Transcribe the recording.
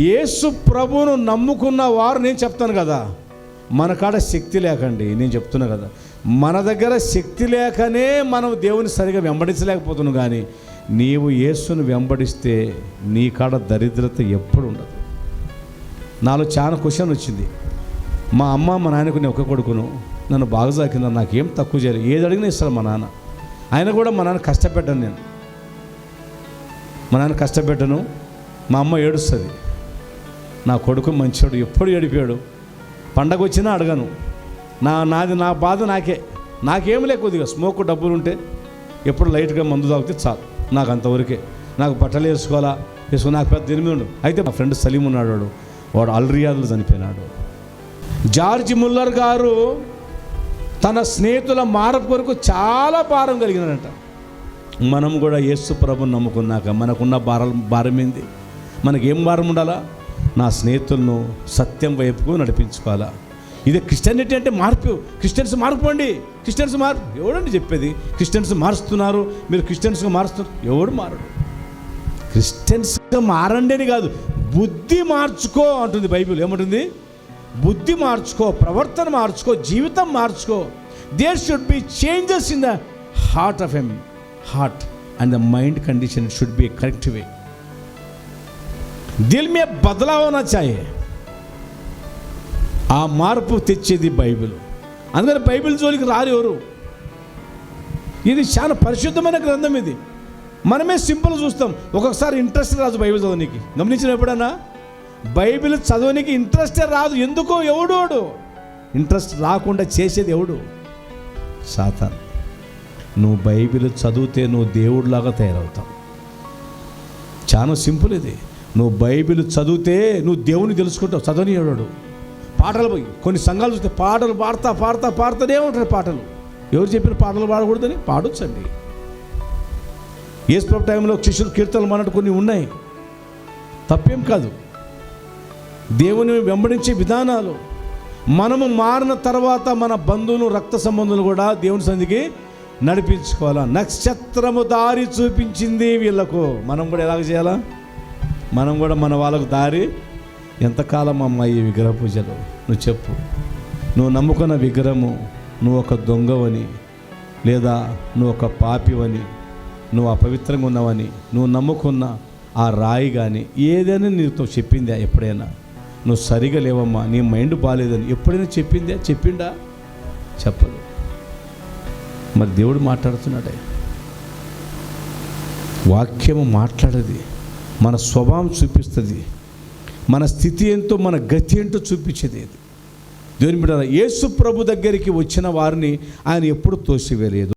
యేసు ప్రభువును నమ్ముకున్న వారు నేను చెప్తాను కదా మన కాడ శక్తి లేకండి నేను చెప్తున్నా కదా. మన దగ్గర శక్తి లేకనే మనం దేవుని సరిగా వెంబడించలేకపోతున్నాం కానీ నీవు యేసును వెంబడిస్తే నీ కాడ దరిద్రత ఎప్పుడు ఉండదు. నాలో చాలా క్వశ్చన్ వచ్చింది. మా అమ్మ మా నాన్నకు నేను ఒక కొడుకును నన్ను బాగా సాకిందా నాకేం తక్కువ చేయలేదు. ఏది అడిగినా ఇస్తాను మా నాన్న. ఆయన కూడా మా నాన్న కష్టపెట్టాను నేను. మా నాన్న కష్టపెట్టను మా అమ్మ ఏడుస్తుంది. నా కొడుకు మంచోడు ఎప్పుడు ఏడిపాడు పండగ వచ్చినా అడగను. నా నాది నా బాధ నాకే. నాకేం లే కొద్దిగా స్మోక్ డబ్బులు ఉంటే ఎప్పుడు లైట్గా మందు తాగితే చాలు. నాకు అంతవరకే. నాకు బట్టలు వేసుకోవాలా? వేసుకో నాకు పెద్ద ఎనిమిది ఉండు అయితే మా ఫ్రెండ్ సలీం ఉన్నాడు. వాడు వాడు అల్రియాదులు చనిపోయినాడు. జార్జ్ ముల్లర్ గారు తన స్నేహితుల మార్పు కొరకు చాలా భారం కలిగినాడంట. మనం కూడా యేసు ప్రభుని నమ్ముకున్నాక మనకున్న భారం భారం ఏంది మనకేం భారం ఉండాలా? నా స్నేహితులను సత్యం వైపుకు నడిపించుకోవాలా? ఇది క్రిస్టియనిటీ అంటే మార్పు. క్రిస్టియన్స్ మార్పుకోండి. క్రిస్టియన్స్ మార్పు ఎవడండి చెప్పేది? క్రిస్టియన్స్ మారుస్తున్నారు. మీరు క్రిస్టియన్స్గా మారుస్తున్నారు. ఎవడు మారడు? క్రిస్టియన్స్గా మారండి అని కాదు. బుద్ధి మార్చుకో అంటుంది బైబిల్. ఏమంటుంది? బుద్ధి మార్చుకో ప్రవర్తన మార్చుకో జీవితం మార్చుకో. There should be changes in the heart of em heart and the mind condition should be correct way Dil మీద బదలావన చాయే ఆ మార్పు తెచ్చేది బైబిల్ అందుకని బైబిల్ జోలికి రారు ఎవరు ఇది చాలా పరిశుద్ధమైన గ్రంథం ఇది మనమే సింపుల్ చూస్తాం ఒక్కొక్కసారి ఇంట్రెస్ట్ రాదు బైబిల్ చదవనీకి గమనించిన ఎప్పుడన్నా బైబిల్ చదవనికి ఇంట్రెస్టే రాదు ఎందుకో ఎవడోడు ఇంట్రెస్ట్ రాకుండా చేసేది ఎవడు సాతాన్ నువ్వు బైబిల్ చదివితే నువ్వు దేవుడిలాగా తయారవుతావు చాలా సింపుల్ ఇది నువ్వు బైబిల్ చదివితే నువ్వు దేవుని తెలుసుకుంటావు చదవనివాడు పాటలు పోయి కొన్ని సంఘాలు చూస్తే పాటలు పాడతా పాడతా పాడుతూనే ఉంటారు పాటలు. ఎవరు చెప్పిన పాటలు పాడకూడదని పాడొచ్చండి. ఏసు టైంలో శిష్యులు కీర్తనలు అన్నట్టు కొన్ని ఉన్నాయి. తప్పేం కాదు. దేవుని వెంబడించే విధానాలు. మనము మారిన తర్వాత మన బంధువులు రక్త సంబంధులు కూడా దేవుని సంధికి నడిపించుకోవాలా? నక్షత్రము దారి చూపించింది వీళ్ళకు. మనం కూడా ఎలాగ చేయాలా? మనం కూడా మన వాళ్ళకు దారి. ఎంతకాలం అమ్మ ఈ విగ్రహ పూజలు? నువ్వు చెప్పు. నువ్వు నమ్ముకున్న విగ్రహము నువ్వు ఒక దొంగవని లేదా నువ్వు ఒక పాపివని నువ్వు అపవిత్రంగా ఉన్నావని నువ్వు నమ్ముకున్న ఆ రాయి కానీ ఏదైనా నీతో చెప్పిందా ఎప్పుడైనా? నువ్వు సరిగా లేవమ్మా నీ మైండ్ బాగాలేదని ఎప్పుడైనా చెప్పిందా? చెప్పిండా? చెప్పదు. మరి దేవుడు మాట్లాడుతున్నాడే. వాక్యము మాట్లాడేది. మన స్వభావం చూపిస్తుంది. మన స్థితి ఏంటో మన గతి ఏంటో చూపించేది ఇది దేవుని బిడ్డ యేసు ప్రభు దగ్గరికి వచ్చిన వారిని ఆయన ఎప్పుడు తోసివేయలేదు.